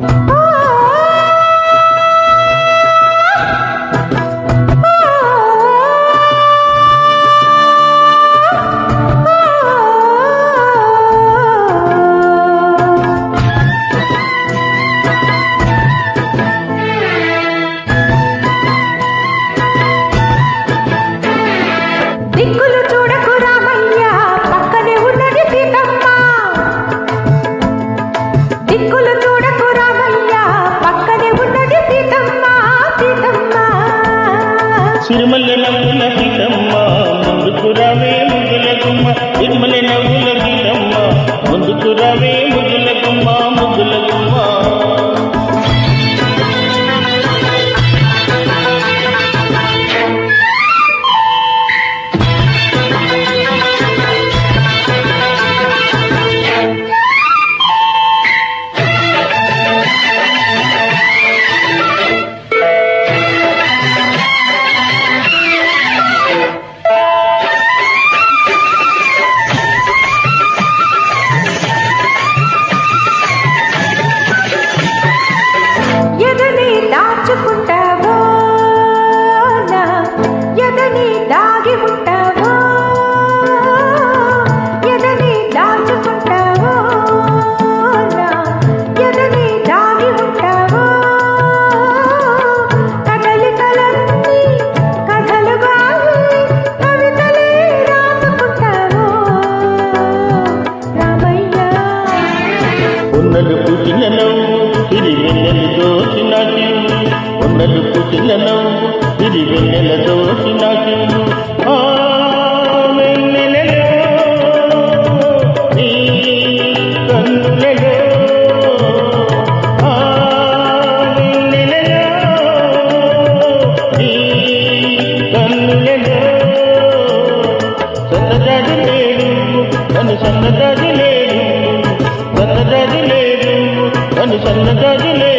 Oh. firma నలుపు చిల్లలో ఇది వెన్నెల దోసి నాకి సన్నదది లేదు సన్నదది లేదు నన్ను సన్నదది లేదు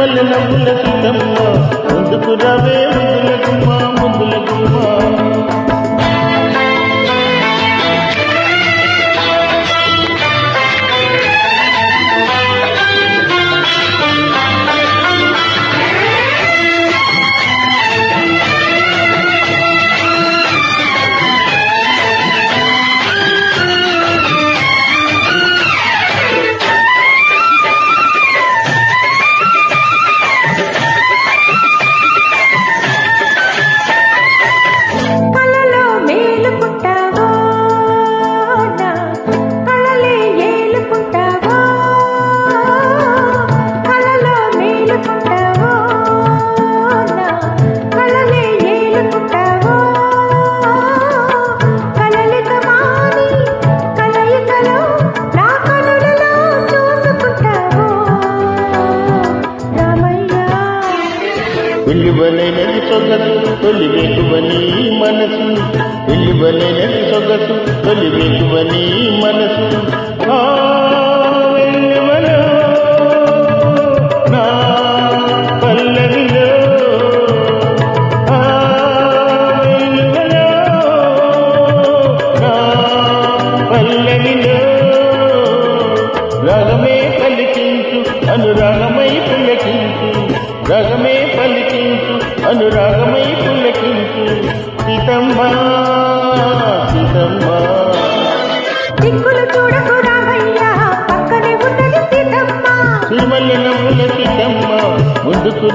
ملل ملل ملل ملل నిలువలేనది సొగసు తొలివేకువని మనసు. నిలువలేనది సొగసు తొలివేకువని మనసు. అనురాగమై పిల్లకి రగమే పలికించు అనురాగమై పులకించు. సీతమ్మ సీతమ్మ. దిక్కులు చూడకు రామయ్య పక్కనే ఉన్నది ముందుకు